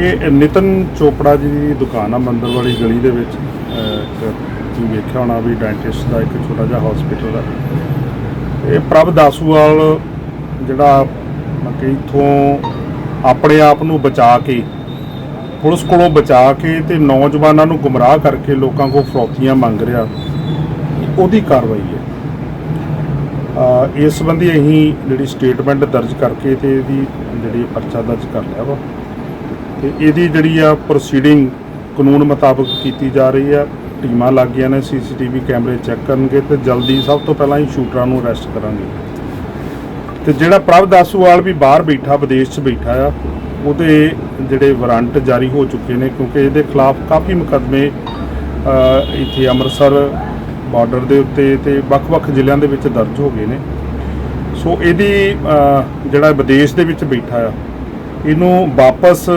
ਇਹ ਨਿਤਨ ਚੋਪੜਾ ਜੀ ਦੀ ਦੁਕਾਨ ਆ ਮੰਦਰ ਵਾਲੀ ਗਲੀ ਦੇ ਵਿੱਚ। ਅਹ, ਇੱਕ ਤੁਸੀਂ ਵੇਖਿਆ ਹੋਣਾ ਵੀ ਡੈਂਟਿਸਟ ਦਾ ਇੱਕ ਛੋਟਾ ਜਿਹਾ ਹਸਪੀਟਲ ਆ। ਇਹ ਪ੍ਰਭ ਦਾਸੂਵਾਲ ਜਿਹੜਾ ਮਤਲਬ ਕਿ ਇੱਥੋਂ ਆਪਣੇ ਆਪ ਨੂੰ ਬਚਾ ਕੇ ਪੁਲਿਸ ਕੋਲੋਂ ਬਚਾ ਕੇ ਤੇ ਨੌਜਵਾਨਾਂ ਨੂੰ ਗੁੰਮਰਾਹ ਕਰਕੇ ਲੋਕਾਂ ਕੋਲ ਫਰੌਤੀਆਂ ਮੰਗ ਰਿਹਾ ਉਹਦੀ ਕਾਰਵਾਈ ਹੈ। ਅ, ਇਸ ਸੰਬੰਧੀ ਅਸੀਂ ਜਿਹੜੀ ਸਟੇਟਮੈਂਟ ਦਰਜ ਕਰਕੇ ਤੇ ਇਹਦੀ ਜਿਹੜੀ ਪਰਚਾ ਦਰਜ ਕਰ ਲਿਆ ਵਾ। ਤੇ ਇਹਦੀ ਜਿਹੜੀ ਆ ਪ੍ਰੋਸੀਡਿੰਗ ਕਾਨੂੰਨ ਮੁਤਾਬਕ ਕੀਤੀ ਜਾ ਰਹੀ ਆ, ਟੀਮਾਂ ਲੱਗ ਗਈਆਂ ਨੇ ਸੀਸੀਟੀਵੀ ਕੈਮਰੇ ਚੈੱਕ ਕਰਨਗੇ ਤੇ ਜਲਦੀ ਸਭ ਤੋਂ ਪਹਿਲਾਂ ਹੀ ਸ਼ੂਟਰਾਂ ਨੂੰ ਅਰੈਸਟ ਕਰਾਂਗੇ। ਤੇ ਜਿਹੜਾ ਪ੍ਰਭ ਦਾਸੂਵਾਲ ਵੀ ਬਾਹਰ ਬੈਠਾ, ਵਿਦੇਸ਼ 'ਚ ਬੈਠਾ ਆ, ਉਹਦੇ ਜਿਹੜੇ ਵਾਰੰਟ ਜਾਰੀ ਹੋ ਚੁੱਕੇ ਨੇ ਕਿਉਂਕਿ ਇਹਦੇ ਖਿਲਾਫ ਕਾਫੀ ਮੁਕੱਦਮੇ ਇੱਥੇ ਅੰਮ੍ਰਿਤਸਰ ਬਾਰਡਰ ਦੇ ਉੱਤੇ ਤੇ ਵੱਖ-ਵੱਖ ਜ਼ਿਲ੍ਹਿਆਂ ਦੇ ਵਿੱਚ ਦਰਜ ਹੋ ਗਏ ਨੇ। ਸੋ ਇਹਦੀ ਜਿਹੜਾ ਵਿਦੇਸ਼ ਦੇ ਵਿੱਚ ਬੈਠਾ ਆ ਇਹਨੂੰ ਵਾਪਸ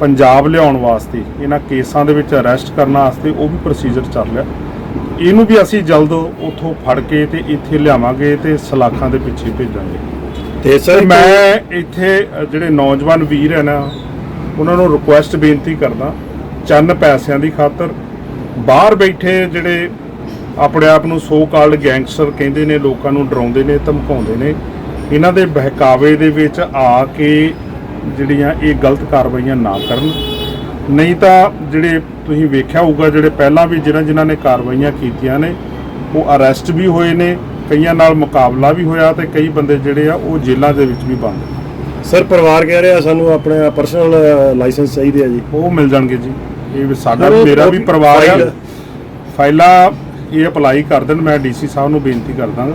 ਪੰਜਾਬ ਲਿਆਉਣ ਵਾਸਤੇ ਇਹਨਾਂ ਕੇਸਾਂ ਦੇ ਵਿੱਚ ਅਰੈਸਟ ਕਰਨ ਵਾਸਤੇ ਉਹ ਵੀ ਪ੍ਰੋਸੀਜਰ ਚੱਲ ਰਿਹਾ। ਇਹਨੂੰ ਵੀ ਅਸੀਂ ਜਲਦ ਉੱਥੋਂ ਫੜ ਕੇ ਤੇ ਇੱਥੇ ਲਿਆਵਾਂਗੇ ਤੇ ਸਲਾਖਾਂ ਦੇ ਪਿੱਛੇ ਭੇਜਾਂਗੇ। ਤੇ ਸਰ ਮੈਂ ਇੱਥੇ ਜਿਹੜੇ ਨੌਜਵਾਨ ਵੀਰ ਹੈ ਨਾ ਉਹਨਾਂ ਨੂੰ ਰਿਕੁਐਸਟ ਬੇਨਤੀ ਕਰਦਾ ਚੰਨ ਪੈਸਿਆਂ ਦੀ ਖਾਤਰ। ਬਾਹਰ ਬੈਠੇ ਜਿਹੜੇ ਆਪਣੇ ਆਪ ਨੂੰ ਸੋ ਕਾਲਡ ਗੈਂਗਸਟਰ ਕਹਿੰਦੇ ਨੇ ਲੋਕਾਂ ਨੂੰ ਡਰਾਉਂਦੇ ਨੇ ਧਮਕਾਉਂਦੇ ਨੇ ਇਹਨਾਂ ਦੇ ਬਹਿਕਾਵੇ ਦੇ ਵਿੱਚ ਆ ਕੇ ਜਿਹੜੀਆਂ ਇਹ ਗਲਤ ਕਾਰਵਾਈਆਂ ਨਾ ਕਰਨ। ਨਹੀਂ ਤਾਂ ਜਿਹੜੇ ਤੁਸੀਂ ਵੇਖਿਆ ਹੋਊਗਾ ਜਿਹੜੇ ਪਹਿਲਾਂ ਵੀ ਜਿਨ੍ਹਾਂ ਜਿਨ੍ਹਾਂ ਨੇ ਕਾਰਵਾਈਆਂ ਕੀਤੀਆਂ ਨੇ ਉਹ ਅਰੈਸਟ ਵੀ ਹੋਏ ਨੇ ਕਈਆਂ ਨਾਲ ਮੁਕਾਬਲਾ ਵੀ ਹੋਇਆ ਤੇ ਕਈ ਬੰਦੇ ਜਿਹੜੇ ਆ ਉਹ ਜੇਲ੍ਹਾਂ ਦੇ ਵਿੱਚ ਵੀ ਬੰਦ ਨੇ। ਸਰ ਪਰਿਵਾਰ ਕਹਿ ਰਿਹਾ ਸਾਨੂੰ ਆਪਣੇ ਪਰਸਨਲ ਲਾਇਸੈਂਸ ਚਾਹੀਦੇ ਆ ਜੀ। ਉਹ ਮਿਲ ਜਾਣਗੇ ਜੀ। ਇਹ ਵੀ ਸਾਡਾ ਸਰ, ਮੇਰਾ ਵੀ ਪਰਿਵਾਰ ਆ। ਫਾਈਲ- ਫਾਈਲਾਂ ਇਹ ਅਪਲਾਈ ਕਰ ਦੇਣ ਮੈਂ ਡੀਸੀ ਸਾਹਿਬ ਨੂੰ ਬੇਨਤੀ ਕਰਦਾ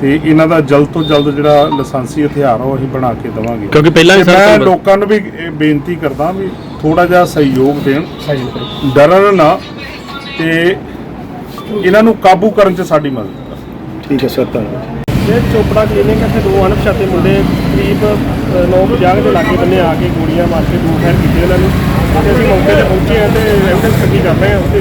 ਤੇ ਇਹਨਾਂ ਦਾ ਜਲਦ ਤੋਂ ਜਲਦ ਜਿਹੜਾ ਲਾਇਸੈਂਸੀ ਹਥਿਆਰ ਆ ਉਹ ਅਸੀਂ ਬਣਾ ਕੇ ਦੇਵਾਂਗੇ। ਕਿਉਂਕਿ ਪਹਿਲਾਂ ਵੀ ਤੇ ਸਰ ਮੈਂ ਲੋਕਾਂ ਨੂੰ ਵੀ ਇਹ ਬੇਨਤੀ ਕਰਦਾ ਵੀ ਥੋੜਾ ਜਿਹਾ ਸਹਿਯੋਗ ਦੇਣ। ਡਰਨ ਨਾ ਤੇ ਇਹਨਾਂ ਨੂੰ ਕਾਬੂ ਕਰਨ 'ਚ ਸਾਡੀ ਮਦਦ ਕਰਨ ਠੀਕ ਹੈ ਸਰ ਧੰਨਵਾਦ। ਇਹ ਚੋਪੜਾ ਕਲੀਨਿਕ ਇੱਥੇ ਦੋ ਅਣਪਛਾਤੇ ਮੁੰਡੇ ਕਰੀਬ 9:50 ਦੇ ਲਾਗੇ ਬੰਨੇ ਆ ਕੇ ਗੋਲੀਆਂ ਮਾਰ ਕੇ ਦੋ ਫੈਰ ਕੀਤੇ ਉਹਨਾਂ ਨੂੰ। ਤੇ ਅਸੀਂ ਮੌਕੇ ਤੇ ਪਹੁੰਚੇ ਹਾਂ ਤੇ ਐਵੀਡੈਂਸ ਇਕੱਠੀ ਕਰ ਰਹੇ ਹਾਂ ਤੇ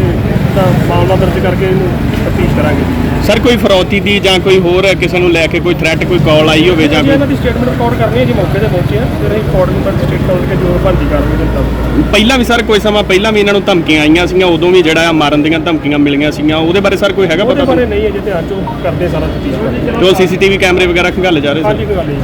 ਤਾਂ ਮਾਮਲਾ ਦਰਜ ਕਰਕੇ ਇਹਨੂੰ ਤਫਤੀਸ਼ ਕਰਾਂਗੇ। ਸਰ ਕੋਈ ਫਰੌਤੀ ਦੀ ਜਾਂ ਕੋਈ ਹੋਰ ਕਿਸੇ ਨੂੰ ਲੈ ਕੇ ਕੋਈ ਥ੍ਰੈਟ ਕੋਈ ਕਾਲ ਆਈ ਹੋਵੇ ਜਾਂ ਜੀ ਕੋਈ ਇਹਨਾਂ ਦੀ ਸਟੇਟਮੈਂਟ ਰਿਕਾਰਡ ਕਰਨੀ ਹੈ ਜੀ ਮੌਕੇ ਤੇ ਪਹੁੰਚੇ ਹਾਂ ਫਿਰ ਅਸੀਂ ਕੋਰਟ ਨੂੰ ਦਰਜ ਸਟੇਟਮੈਂਟ ਕੇ ਜੋ ਭੰਜੀ ਕਾਰਵਾਈ ਦੇ ਮੁਤਾਬਕ ਪਹਿਲਾਂ ਵੀ ਸਰ ਕੋਈ ਸਮਾਂ ਪਹਿਲਾਂ ਵੀ ਇਹਨਾਂ ਨੂੰ ਧਮਕੀਆਂ ਆਈਆਂ ਸੀਗੀਆਂ ਉਦੋਂ ਵੀ ਜਿਹੜਾ ਆ ਮਾਰਨ ਦੀਆਂ ਧਮਕੀਆਂ ਮਿਲੀਆਂ ਸੀਗੀਆਂ ਉਹਦੇ ਬਾਰੇ ਸਰ ਕੋਈ ਹੈਗਾ ਉਹਦੇ ਪਤਾ ਬਾਰੇ ਨਹੀਂ ਅਜੇ ਧਿਆਨ ਚੋਂ ਕਰਦੇ ਹਾਂ ਸਾਰਾ ਤਫਤੀਸ਼ ਕਰਦੇ ਜੋ ਸੀਸੀਟੀਵੀ ਕੈਮਰੇ ਵਗੈਰਾ ਖੰਗਾਲੇ ਜਾ ਰਹੇ ਸੀ। ਹਾਂਜੀ ਕੋਈ ਗੱਲ ਨਹੀਂ ਜੀ।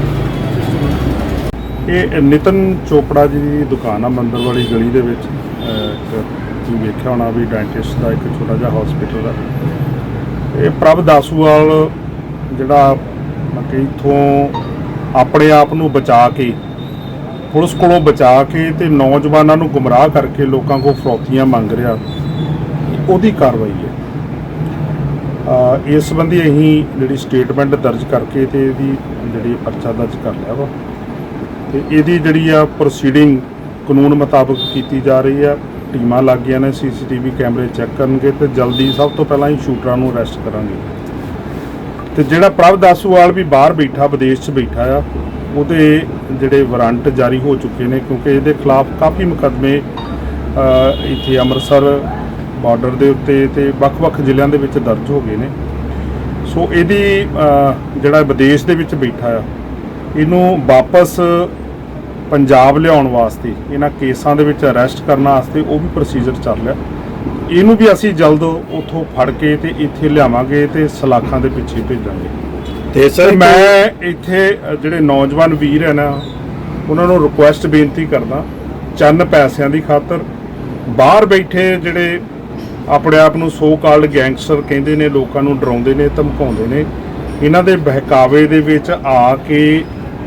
ਇਹ ਨਿਤਨ ਚੋਪੜਾ ਜੀ ਦੀ ਦੁਕਾਨ ਆ ਮੰਦਰ ਵਾਲੀ ਗਲੀ ਦੇ ਵਿੱਚ ਅਹ, ਇੱਕ ਤੁਸੀਂ ਵੇਖਿਆ ਹੋਣਾ ਵੀ ਡੈਂਟਿਸਟ ਦਾ ਇੱਕ ਛੋਟਾ ਜਿਹਾ ਹਸਪੀਟਲ ਆ ਇਹ ਪ੍ਰਭ ਦਾਸੂਵਾਲ ਜਿਹੜਾ ਮਤਲਬ ਕਿ ਇੱਥੋਂ ਆਪਣੇ ਆਪ ਨੂੰ ਬਚਾ ਕੇ, ਪੁਲਿਸ ਕੋਲੋਂ ਬਚਾ ਕੇ ਤੇ ਨੌਜਵਾਨਾਂ ਨੂੰ ਗੁੰਮਰਾਹ ਕਰਕੇ ਲੋਕਾਂ ਕੋਲ ਫਰੋਤੀਆਂ ਮੰਗ ਰਿਹਾ, ਉਹਦੀ ਕਾਰਵਾਈ ਹੈ। ਇਸ ਸੰਬੰਧੀ ਅਸੀਂ ਜਿਹੜੀ ਸਟੇਟਮੈਂਟ ਦਰਜ ਕਰਕੇ ਤੇ ਇਹਦੀ ਜਿਹੜੀ ਪਰਚਾ ਦਰਜ ਕਰ ਲਿਆ ਵਾ। ਤੇ ਇਹਦੀ ਜਿਹੜੀ ਆ ਪ੍ਰੋਸੀਡਿੰਗ ਕਾਨੂੰਨ ਮੁਤਾਬਕ ਕੀਤੀ ਜਾ ਰਹੀ ਆ। ਟੀਮਾਂ ਲੱਗ ਗਈਆਂ ਨੇ, ਸੀਸੀਟੀਵੀ ਕੈਮਰੇ ਚੈੱਕ ਕਰਨਗੇ ਤੇ ਜਲਦੀ ਸਭ ਤੋਂ ਪਹਿਲਾਂ ਹੀ ਸ਼ੂਟਰਾਂ ਨੂੰ ਅਰੈਸਟ ਕਰਾਂਗੇ। ਤੇ ਜਿਹੜਾ ਪ੍ਰਭ ਦਾਸੂਵਾਲ ਵੀ ਬਾਹਰ ਬੈਠਾ, ਵਿਦੇਸ਼ 'ਚ ਬੈਠਾ ਆ, ਉਹਦੇ ਜਿਹੜੇ ਵਾਰੰਟ ਜਾਰੀ ਹੋ ਚੁੱਕੇ ਨੇ ਕਿਉਂਕਿ ਇਹਦੇ ਖਿਲਾਫ ਕਾਫੀ ਮੁਕੱਦਮੇ ਇੱਥੇ ਅੰਮ੍ਰਿਤਸਰ ਬਾਰਡਰ ਦੇ ਉੱਤੇ ਤੇ ਵੱਖ-ਵੱਖ ਜ਼ਿਲ੍ਹਿਆਂ ਦੇ ਵਿੱਚ ਦਰਜ ਹੋ ਗਏ ਨੇ। ਸੋ ਇਹਦੀ ਜਿਹੜਾ ਵਿਦੇਸ਼ ਦੇ ਵਿੱਚ ਬੈਠਾ ਆ, ਇਹਨੂੰ ਵਾਪਸ ਪੰਜਾਬ ਲਿਆਉਣ ਵਾਸਤੇ ਇਹਨਾਂ ਕੇਸਾਂ ਦੇ ਵਿੱਚ ਅਰੈਸਟ ਕਰਨ ਵਾਸਤੇ ਉਹ ਵੀ ਪ੍ਰੋਸੀਜਰ ਚੱਲ ਰਿਹਾ। ਇਹਨੂੰ ਵੀ ਅਸੀਂ ਜਲਦ ਉੱਥੋਂ ਫੜ ਕੇ ਤੇ ਇੱਥੇ ਲਿਆਵਾਂਗੇ ਤੇ ਸਲਾਖਾਂ ਦੇ ਪਿੱਛੇ ਭੇਜਾਂਗੇ। ਤੇ ਸਰ ਮੈਂ ਇੱਥੇ ਜਿਹੜੇ ਨੌਜਵਾਨ ਵੀਰ ਹੈ ਨਾ ਉਹਨਾਂ ਨੂੰ ਰਿਕੁਐਸਟ ਬੇਨਤੀ ਕਰਦਾ ਚੰਨ ਪੈਸਿਆਂ ਦੀ ਖਾਤਰ। ਬਾਹਰ ਬੈਠੇ ਜਿਹੜੇ ਆਪਣੇ ਆਪ ਨੂੰ ਸੋ ਕਾਲਡ ਗੈਂਗਸਟਰ ਕਹਿੰਦੇ ਨੇ ਲੋਕਾਂ ਨੂੰ ਡਰਾਉਂਦੇ ਨੇ ਧਮਕਾਉਂਦੇ ਨੇ ਇਹਨਾਂ ਦੇ ਬਹਿਕਾਵੇ ਦੇ ਵਿੱਚ ਆ ਕੇ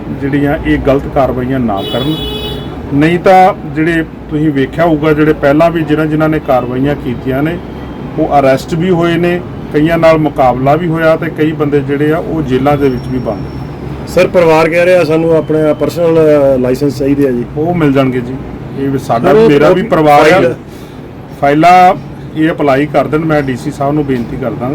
ਜਿਹੜੀਆਂ ਇਹ ਗਲਤ ਕਾਰਵਾਈਆਂ ਨਾ ਕਰਨ। ਨਹੀਂ ਤਾਂ ਜਿਹੜੇ ਤੁਸੀਂ ਵੇਖਿਆ ਹੋਊਗਾ ਜਿਹੜੇ ਪਹਿਲਾਂ ਵੀ ਜਿਨ੍ਹਾਂ ਜਿਨ੍ਹਾਂ ਨੇ ਕਾਰਵਾਈਆਂ ਕੀਤੀਆਂ ਨੇ ਉਹ ਅਰੈਸਟ ਵੀ ਹੋਏ ਨੇ ਕਈਆਂ ਨਾਲ ਮੁਕਾਬਲਾ ਵੀ ਹੋਇਆ ਤੇ ਕਈ ਬੰਦੇ ਜਿਹੜੇ ਆ ਉਹ ਜੇਲ੍ਹਾਂ ਦੇ ਵਿੱਚ ਵੀ ਬੰਦ। ਸਰ ਪਰਿਵਾਰ ਕਹਿ ਰਿਹਾ ਸਾਨੂੰ ਆਪਣੇ ਪਰਸਨਲ ਲਾਇਸੈਂਸ ਚਾਹੀਦੇ ਆ ਜੀ। ਉਹ ਮਿਲ ਜਾਣਗੇ ਜੀ। ਇਹ ਸਾਡਾ ਮੇਰਾ ਵੀ ਪਰਿਵਾਰ ਆ। ਫਾਈਲ- ਫਾਈਲਾਂ ਇਹ ਅਪਲਾਈ ਕਰ ਦੇਣ ਮੈਂ ਡੀਸੀ ਸਾਹਿਬ ਨੂੰ ਬੇਨਤੀ ਕਰਦਾ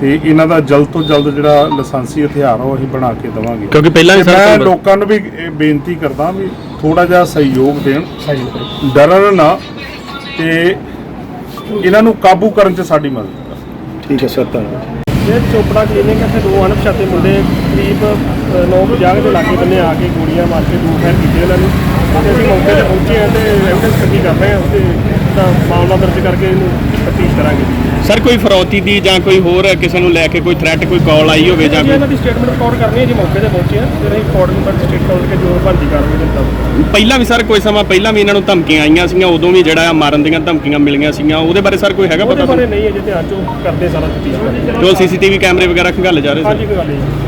ਤੇ ਇਹਨਾਂ ਦਾ ਜਲਦ ਤੋਂ ਜਲਦ ਜਿਹੜਾ ਲਾਇਸੈਂਸੀ ਹਥਿਆਰ ਆ ਉਹ ਅਸੀਂ ਬਣਾ ਕੇ ਦੇਵਾਂਗੇ। ਕਿਉਂਕਿ ਪਹਿਲਾਂ ਤੇ ਸਰ ਮੈਂ ਤੁਹਾਨੂੰ- ਲੋਕਾਂ ਨੂੰ ਵੀ ਇਹ ਬੇਨਤੀ ਕਰਦਾ ਵੀ ਥੋੜਾ ਜਿਹਾ ਸਹਿਯੋਗ ਦੇਣ। ਡਰਨ ਨਾ ਤੇ ਇਹਨਾਂ ਨੂੰ ਕਾਬੂ ਕਰਨ 'ਚ ਸਾਡੀ ਮਦਦ ਕਰਨ ਠੀਕ ਹੈ ਸਰ ਧੰਨਵਾਦ। ਇਹ ਚੋਪੜਾ ਕਲੀਨਿਕ ਇੱਥੇ ਦੋ ਅਣਪਛਾਤੇ ਮੁੰਡੇ ਕਰੀਬ 9:50 ਦੇ ਲਾਗੇ ਬੰਨੇ ਆ ਕੇ ਗੋਲੀਆਂ ਮਾਰ ਕੇ ਦੋ ਫੈਰ ਕੀਤੇ ਉਹਨਾਂ ਨੂੰ। ਤੇ ਅਸੀਂ ਮੌਕੇ ਤੇ ਪਹੁੰਚੇ ਹਾਂ ਤੇ ਐਵੀਡੈਂਸ ਇਕੱਠੀ ਕਰ ਰਹੇ ਹਾਂ ਤੇ ਤਾਂ ਮਾਮਲਾ ਦਰਜ ਕਰਕੇ ਇਹਨੂੰ ਤਫਤੀਸ਼ ਕਰਾਂਗੇ। ਸਰ ਕੋਈ ਫਰੌਤੀ ਦੀ ਜਾਂ ਕੋਈ ਹੋਰ ਕਿਸੇ ਨੂੰ ਲੈ ਕੇ ਕੋਈ ਥ੍ਰੈਟ ਕੋਈ ਕਾਲ ਆਈ ਹੋਵੇ ਜਾਂ ਕੋਈ ਇਹਨਾਂ ਦੀ ਸਟੇਟਮੈਂਟ ਰਿਕਾਰਡ ਕਰਨੀ ਹੈ ਜੀ ਮੌਕੇ ਤੇ ਪਹੁੰਚੇ ਹਾਂ। ਫਿਰ ਅਸੀਂ ਕੋਰਟ ਨੰਬਰ ਸਟੇਟ ਕਾਲ ਕੇ ਜੋ ਬਣਦੀ ਕਾਰਵਾਈ ਦੇ ਮੁਤਾਬਕ ਪਹਿਲਾਂ ਵੀ ਸਰ ਕੋਈ ਸਮਾਂ ਪਹਿਲਾਂ ਵੀ ਇਹਨਾਂ ਨੂੰ ਧਮਕੀਆਂ ਆਈਆਂ ਸੀਗੀਆਂ ਉਦੋਂ ਵੀ ਜਿਹੜਾ ਆ ਮਾਰਨ ਦੀਆਂ ਧਮਕੀਆਂ ਮਿਲੀਆਂ ਸੀਗੀਆਂ ਉਹਦੇ ਬਾਰੇ ਸਰ ਕੋਈ ਹੈਗਾ ਉਹਦੇ ਪਤਾ ਬਾਰੇ ਨਹੀਂ ਅਜੇ ਧਿਆਨ ਚੋਂ ਕਰਦੇ ਸਾਰਾ ਤਫਤੀਸ਼ ਜੋ ਸੀਸੀਟੀਵੀ ਕੈਮਰੇ ਵਗੈਰਾ ਖੰਗਾਲੇ ਜਾ ਰਹੇ ਸੀ। ਹਾਂਜੀ ਕੋਈ ਗੱਲ ਨਹੀਂ